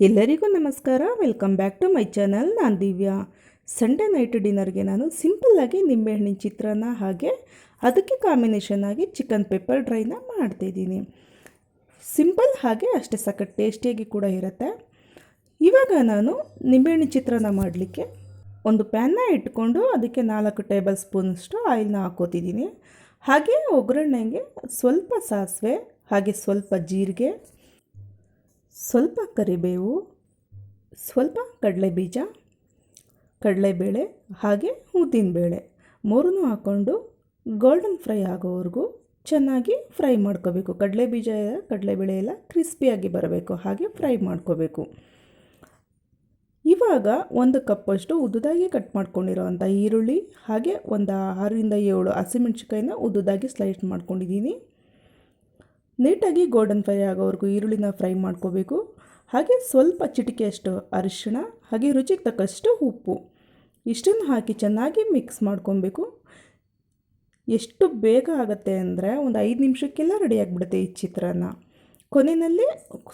ಎಲ್ಲರಿಗೂ ನಮಸ್ಕಾರ. Welcome back to my channel ನಾನು ದಿವ್ಯಾ. ಸಂಡೇ ನೈಟ್ ಡಿನ್ನರ್ಗೆ ನಾನು ಸಿಂಪಲ್ಲಾಗಿ ನಿಂಬೆಹಣ್ಣಿನ ಚಿತ್ರಾನ್ನ ಹಾಗೆ ಅದಕ್ಕೆ ಕಾಂಬಿನೇಷನ್ ಆಗಿ ಚಿಕನ್ ಪೆಪ್ಪರ್ ಡ್ರೈನ ಮಾಡ್ತಿದ್ದೀನಿ ಸಿಂಪಲ್ ಹಾಗೆ ಅಷ್ಟೇ ಸಖತ್ ಟೇಸ್ಟಿಯಾಗಿ ಕೂಡ ಇರುತ್ತೆ. ಇವಾಗ ನಾನು ನಿಂಬೆಹಣ್ಣಿನ ಚಿತ್ರಾನ್ನ ಮಾಡಲಿಕ್ಕೆ ಒಂದು ಪ್ಯಾನ್ನ ಇಟ್ಕೊಂಡು ಅದಕ್ಕೆ ನಾಲ್ಕು ಟೇಬಲ್ ಸ್ಪೂನಷ್ಟು ಆಯಿಲ್ನ ಹಾಕೋತಿದ್ದೀನಿ ಹಾಗೆ ಒಗ್ಗರಣೆಗೆ ಸ್ವಲ್ಪ ಸಾಸಿವೆ, ಹಾಗೆ ಸ್ವಲ್ಪ ಜೀರಿಗೆ ಸ್ವಲ್ಪ ಕರಿಬೇವು, ಸ್ವಲ್ಪ ಕಡಲೆ ಬೀಜ ಕಡಲೆಬೇಳೆ ಹಾಗೆ ಉದ್ದಿನಬೇಳೆ ಮೂರನ್ನೂ ಹಾಕ್ಕೊಂಡು ಗೋಲ್ಡನ್ ಫ್ರೈ ಆಗೋವರೆಗೂ ಚೆನ್ನಾಗಿ ಫ್ರೈ ಮಾಡ್ಕೋಬೇಕು. ಕಡಲೆಬೀಜ ಕಡಲೆಬೇಳೆ ಎಲ್ಲ ಕ್ರಿಸ್ಪಿಯಾಗಿ ಬರಬೇಕು. ಹಾಗೆ ಫ್ರೈ ಮಾಡ್ಕೋಬೇಕು. ಇವಾಗ ಒಂದು ಕಪ್ಪಷ್ಟು ಉದ್ದುದಾಗಿ ಕಟ್ ಮಾಡ್ಕೊಂಡಿರೋವಂಥ ಈರುಳ್ಳಿ ಹಾಗೆ ಒಂದು ಆರರಿಂದ ಏಳು ಹಸಿಮೆಣ್ಸಿಕಾಯಿನ ಉದ್ದುದಾಗಿ ಸ್ಲೈಸ್ ಮಾಡ್ಕೊಂಡಿದ್ದೀನಿ. ನೀಟಾಗಿ ಗೋಲ್ಡನ್ ಫ್ರೈ ಆಗೋವರೆಗೂ ಈರುಳ್ಳಿನ ಫ್ರೈ ಮಾಡ್ಕೋಬೇಕು. ಹಾಗೆ ಸ್ವಲ್ಪ ಚಿಟಿಕೆಯಷ್ಟು ಅರಿಶಿಣ, ಹಾಗೆ ರುಚಿಗೆ ತಕ್ಕಷ್ಟು ಉಪ್ಪು. ಇಷ್ಟನ್ನು ಹಾಕಿ ಚೆನ್ನಾಗಿ ಮಿಕ್ಸ್ ಮಾಡ್ಕೊಬೇಕು. ಎಷ್ಟು ಬೇಗ ಆಗುತ್ತೆ ಅಂದರೆ ಒಂದು ಐದು ನಿಮಿಷಕ್ಕೆಲ್ಲ ರೆಡಿ ಆಗಿಬಿಡುತ್ತೆ ಈ ಚಿತ್ರಾನ್ನ. ಕೊನೆಯಲ್ಲಿ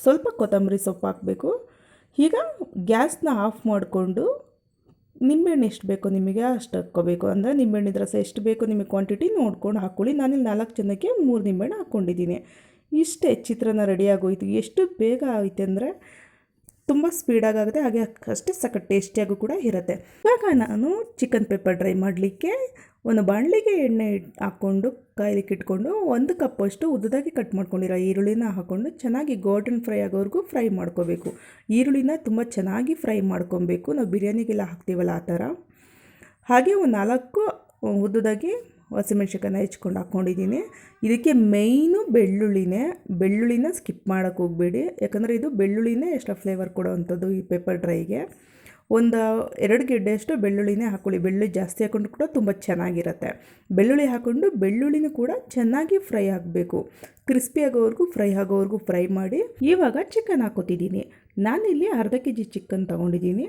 ಸ್ವಲ್ಪ ಕೊತ್ತಂಬರಿ ಸೊಪ್ಪು ಹಾಕಬೇಕು. ಈಗ ಗ್ಯಾಸ್ನ ಆಫ್ ಮಾಡಿಕೊಂಡು ನಿಂಬೆಹಣ್ಣು ಎಷ್ಟು ಬೇಕೋ ನಿಮಗೆ ಅಷ್ಟು ಹಾಕ್ಕೋಬೇಕು. ಅಂದರೆ ನಿಂಬೆಹಣ್ಣಿನ ರಸ ಎಷ್ಟು ಬೇಕೋ ನಿಮಗೆ ಕ್ವಾಂಟಿಟಿ ನೋಡ್ಕೊಂಡು ಹಾಕ್ಕೊಳ್ಳಿ. ನಾನಿಲ್ಲಿ ನಾಲ್ಕು ಜನಕ್ಕೆ ಮೂರು ನಿಂಬೆಹಣ್ಣು ಹಾಕ್ಕೊಂಡಿದ್ದೀನಿ. ಇಷ್ಟೇ ಚಿತ್ರಾನ್ನ ರೆಡಿಯಾಗೋಯಿತು. ಎಷ್ಟು ಬೇಗ ಆಯಿತು ಅಂದರೆ ತುಂಬ ಸ್ಪೀಡಾಗುತ್ತೆ ಹಾಗೆ ಅಷ್ಟೇ ಸಖತ್ ಟೇಸ್ಟಿಯಾಗೂ ಕೂಡ ಇರುತ್ತೆ. ಇವಾಗ ನಾನು ಚಿಕನ್ ಪೆಪ್ಪರ್ ಡ್ರೈ ಮಾಡಲಿಕ್ಕೆ ಒಂದು ಬಾಣಲಿಗೆ ಎಣ್ಣೆ ಹಾಕ್ಕೊಂಡು, ಕಾಯ್ಲಿಕ್ಕೆ ಇಟ್ಕೊಂಡು, ಒಂದು ಕಪ್ಪಷ್ಟು ಉದ್ದದಾಗಿ ಕಟ್ ಮಾಡ್ಕೊಂಡಿರೋ ಈರುಳ್ಳಿನ ಹಾಕ್ಕೊಂಡು ಚೆನ್ನಾಗಿ ಗೋಲ್ಡನ್ ಫ್ರೈ ಆಗೋವರೆಗೂ ಫ್ರೈ ಮಾಡ್ಕೋಬೇಕು. ಈರುಳ್ಳಿನ ತುಂಬ ಚೆನ್ನಾಗಿ ಫ್ರೈ ಮಾಡ್ಕೊಬೇಕು. ನಾವು ಬಿರಿಯಾನಿಗೆಲ್ಲ ಹಾಕ್ತೀವಲ್ಲ ಆ ಥರ. ಹಾಗೆ ಒಂದು ನಾಲ್ಕು ಉದ್ದದಾಗಿ ಹಸಿಮೆಣ್ಸಿಕಾಯನ್ನ ಹೆಚ್ಕೊಂಡು ಹಾಕ್ಕೊಂಡಿದ್ದೀನಿ. ಇದಕ್ಕೆ ಮೇಯ್ನು ಬೆಳ್ಳುಳ್ಳಿನೇ, ಬೆಳ್ಳುಳ್ಳಿನ ಸ್ಕಿಪ್ ಮಾಡೋಕ್ಕೆ ಹೋಗಬೇಡಿ. ಯಾಕಂದರೆ ಇದು ಬೆಳ್ಳುಳ್ಳಿನೇ ಎಕ್ಸ್ಟ್ರಾ ಫ್ಲೇವರ್ ಕೊಡೋವಂಥದ್ದು ಈ ಪೆಪ್ಪರ್ ಡ್ರೈಗೆ ಒಂದು ಎರಡು ಗೆಡ್ಡೆಯಷ್ಟು ಬೆಳ್ಳುಳ್ಳಿನೇ ಹಾಕ್ಕೊಳ್ಳಿ ಬೆಳ್ಳುಳ್ಳಿ ಜಾಸ್ತಿ ಹಾಕ್ಕೊಂಡು ಕೂಡ ತುಂಬ ಚೆನ್ನಾಗಿರುತ್ತೆ. ಬೆಳ್ಳುಳ್ಳಿ ಹಾಕ್ಕೊಂಡು ಬೆಳ್ಳುಳ್ಳಿನೂ ಕೂಡ ಚೆನ್ನಾಗಿ ಫ್ರೈ ಆಗಬೇಕು ಕ್ರಿಸ್ಪಿ ಆಗೋವರೆಗೂ ಫ್ರೈ ಆಗೋವರೆಗೂ ಫ್ರೈ ಮಾಡಿ ಇವಾಗ ಚಿಕನ್ ಹಾಕೋತಿದ್ದೀನಿ. ನಾನಿಲ್ಲಿ ಅರ್ಧ ಕೆ ಜಿ ಚಿಕನ್ ತೊಗೊಂಡಿದ್ದೀನಿ.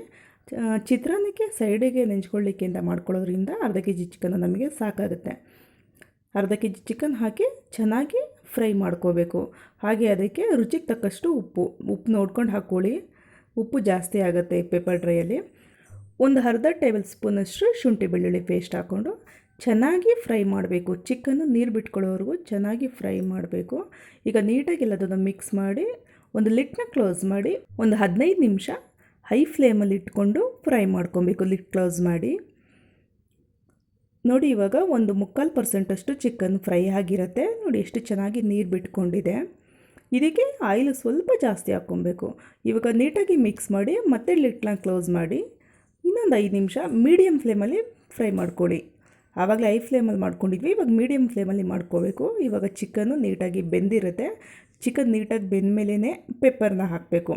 ಚಿತ್ರಾನ್ನಕ್ಕೆ ಸೈಡಿಗೆ ನೆಂಚ್ಕೊಳ್ಳಿಕ್ಕೆ ಅಂತ ಮಾಡ್ಕೊಳ್ಳೋದ್ರಿಂದ ಅರ್ಧ ಕೆ ಜಿ ಚಿಕನ್ ನಮಗೆ ಸಾಕಾಗುತ್ತೆ. ಅರ್ಧ ಕೆ ಜಿ ಚಿಕನ್ ಹಾಕಿ ಚೆನ್ನಾಗಿ ಫ್ರೈ ಮಾಡ್ಕೋಬೇಕು. ಹಾಗೆ ಅದಕ್ಕೆ ರುಚಿಗೆ ತಕ್ಕಷ್ಟು ಉಪ್ಪು ಉಪ್ಪು ನೋಡ್ಕೊಂಡು ಹಾಕ್ಕೊಳ್ಳಿ. ಉಪ್ಪು ಜಾಸ್ತಿ ಆಗುತ್ತೆ ಪೇಪರ್ ಡ್ರೈಯಲ್ಲಿ ಒಂದು ಅರ್ಧ ಟೇಬಲ್ ಸ್ಪೂನಷ್ಟು ಶುಂಠಿ ಬೆಳ್ಳುಳ್ಳಿ ಪೇಸ್ಟ್ ಹಾಕ್ಕೊಂಡು ಚೆನ್ನಾಗಿ ಫ್ರೈ ಮಾಡಬೇಕು. ಚಿಕನ್ನು ನೀರು ಬಿಟ್ಕೊಳ್ಳೋವರೆಗೂ ಚೆನ್ನಾಗಿ ಫ್ರೈ ಮಾಡಬೇಕು. ಈಗ ನೀಟಾಗಿ ಎಲ್ಲದನ್ನು ಮಿಕ್ಸ್ ಮಾಡಿ, ಒಂದು ಲಿಟ್ನ ಕ್ಲೋಸ್ ಮಾಡಿ, ಒಂದು ಹದಿನೈದು ನಿಮಿಷ ಹೈ ಫ್ಲೇಮಲ್ಲಿ ಇಟ್ಕೊಂಡು ಫ್ರೈ ಮಾಡ್ಕೊಬೇಕು ಲಿಟ್ ಕ್ಲೋಸ್ ಮಾಡಿ. ನೋಡಿ, ಇವಾಗ ಒಂದು ಮುಕ್ಕಾಲು ಪರ್ಸೆಂಟಷ್ಟು ಚಿಕನ್ ಫ್ರೈ ಆಗಿರುತ್ತೆ. ನೋಡಿ, ಎಷ್ಟು ಚೆನ್ನಾಗಿ ನೀರು ಬಿಟ್ಕೊಂಡಿದೆ. ಇದಕ್ಕೆ ಆಯಿಲ್ ಸ್ವಲ್ಪ ಜಾಸ್ತಿ ಹಾಕ್ಕೊಬೇಕು. ಇವಾಗ ನೀಟಾಗಿ ಮಿಕ್ಸ್ ಮಾಡಿ ಮತ್ತೆ ಲಿಟ್ನ ಕ್ಲೋಸ್ ಮಾಡಿ ಇನ್ನೊಂದು ಐದು ನಿಮಿಷ ಮೀಡಿಯಮ್ ಫ್ಲೇಮಲ್ಲಿ ಫ್ರೈ ಮಾಡ್ಕೊಳ್ಳಿ. ಆವಾಗಲೇ ಐ ಫ್ಲೇಮಲ್ಲಿ ಮಾಡ್ಕೊಂಡಿದ್ವಿ, ಇವಾಗ ಮೀಡಿಯಮ್ ಫ್ಲೇಮಲ್ಲಿ ಮಾಡ್ಕೋಬೇಕು. ಇವಾಗ ಚಿಕನ್ನು ನೀಟಾಗಿ ಬೆಂದಿರುತ್ತೆ. ಚಿಕನ್ ನೀಟಾಗಿ ಬೆಂದ ಮೇಲೇ ಪೆಪ್ಪರ್ನ ಹಾಕಬೇಕು.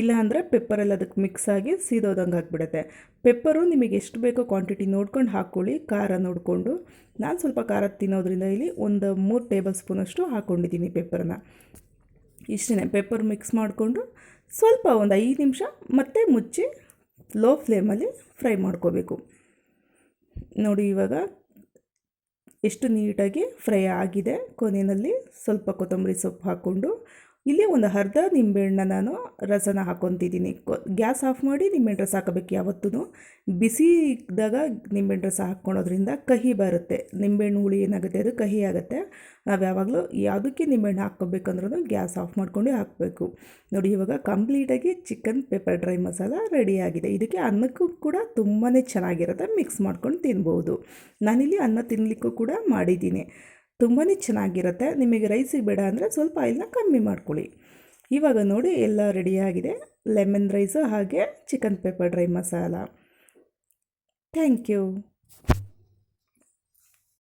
ಇಲ್ಲಾಂದರೆ ಪೆಪ್ಪರೆಲ್ಲ ಅದಕ್ಕೆ ಮಿಕ್ಸ್ ಆಗಿ ಸೀದೋದಂಗೆ ಹಾಕ್ಬಿಡುತ್ತೆ. ಪೆಪ್ಪರು ನಿಮಗೆ ಎಷ್ಟು ಬೇಕೋ ಕ್ವಾಂಟಿಟಿ ನೋಡ್ಕೊಂಡು ಹಾಕ್ಕೊಳ್ಳಿ, ಖಾರ ನೋಡಿಕೊಂಡು. ನಾನು ಸ್ವಲ್ಪ ಖಾರ ತಿನ್ನೋದ್ರಿಂದ ಇಲ್ಲಿ ಒಂದು ಮೂರು ಟೇಬಲ್ ಸ್ಪೂನಷ್ಟು ಹಾಕ್ಕೊಂಡಿದ್ದೀನಿ ಪೆಪ್ಪರನ್ನ. ಇಷ್ಟೇ ಪೆಪ್ಪರ್ ಮಿಕ್ಸ್ ಮಾಡಿಕೊಂಡು ಸ್ವಲ್ಪ ಒಂದು ಐದು ನಿಮಿಷ ಮತ್ತೆ ಮುಚ್ಚಿ ಲೋ ಫ್ಲೇಮಲ್ಲಿ ಫ್ರೈ ಮಾಡ್ಕೋಬೇಕು. ನೋಡಿ ಇವಾಗ ಎಷ್ಟು ನೀಟಾಗಿ ಫ್ರೈ ಆಗಿದೆ ಕೊನೆಯಲ್ಲಿ ಸ್ವಲ್ಪ ಕೊತ್ತಂಬರಿ ಸೊಪ್ಪು ಹಾಕ್ಕೊಂಡು ಇಲ್ಲಿ ಒಂದು ಅರ್ಧ ನಿಂಬೆಹಣ್ಣ ನಾನು ರಸನ ಹಾಕ್ಕೊತಿದ್ದೀನಿ. ಗ್ಯಾಸ್ ಆಫ್ ಮಾಡಿ ನಿಂಬೆಹಣ್ಣು ರಸ ಹಾಕಬೇಕು ಯಾವತ್ತೂ ಬಿಸಿ ಇದ್ದಾಗ ನಿಂಬೆಹಣ್ಣು ರಸ ಹಾಕ್ಕೊಳೋದ್ರಿಂದ ಕಹಿ ಬರುತ್ತೆ. ನಿಂಬೆಹಣ್ಣು ಹುಳಿ ಏನಾಗುತ್ತೆ? ಅದು ಕಹಿ ಆಗುತ್ತೆ. ನಾವು ಯಾವಾಗಲೂ ಯಾವುದಕ್ಕೆ ನಿಂಬೆಹಣ್ಣು ಹಾಕ್ಕೋಬೇಕಂದ್ರೂ ಗ್ಯಾಸ್ ಆಫ್ ಮಾಡ್ಕೊಂಡು ಹಾಕಬೇಕು. ನೋಡಿ, ಇವಾಗ ಕಂಪ್ಲೀಟಾಗಿ ಚಿಕನ್ ಪೆಪ್ಪರ್ ಡ್ರೈ ಮಸಾಲ ರೆಡಿಯಾಗಿದೆ. ಇದಕ್ಕೆ ಅನ್ನಕ್ಕೂ ಕೂಡ ತುಂಬಾ ಚೆನ್ನಾಗಿರುತ್ತೆ. ಮಿಕ್ಸ್ ಮಾಡ್ಕೊಂಡು ತಿನ್ಬೋದು. ನಾನಿಲ್ಲಿ ಅನ್ನ ತಿನ್ನಲಿಕ್ಕೂ ಕೂಡ ಮಾಡಿದ್ದೀನಿ. ತುಂಬಾ ಚೆನ್ನಾಗಿರುತ್ತೆ. ನಿಮಗೆ ರೈಸಿಗೆ ಬೇಡ ಅಂದರೆ ಸ್ವಲ್ಪ ಆಯಿಲ್ನ ಕಮ್ಮಿ ಮಾಡ್ಕೊಳ್ಳಿ. ಇವಾಗ ನೋಡಿ ಎಲ್ಲ ರೆಡಿಯಾಗಿದೆ ಲೆಮನ್ ರೈಸು ಹಾಗೆ chicken pepper dry masala. Thank you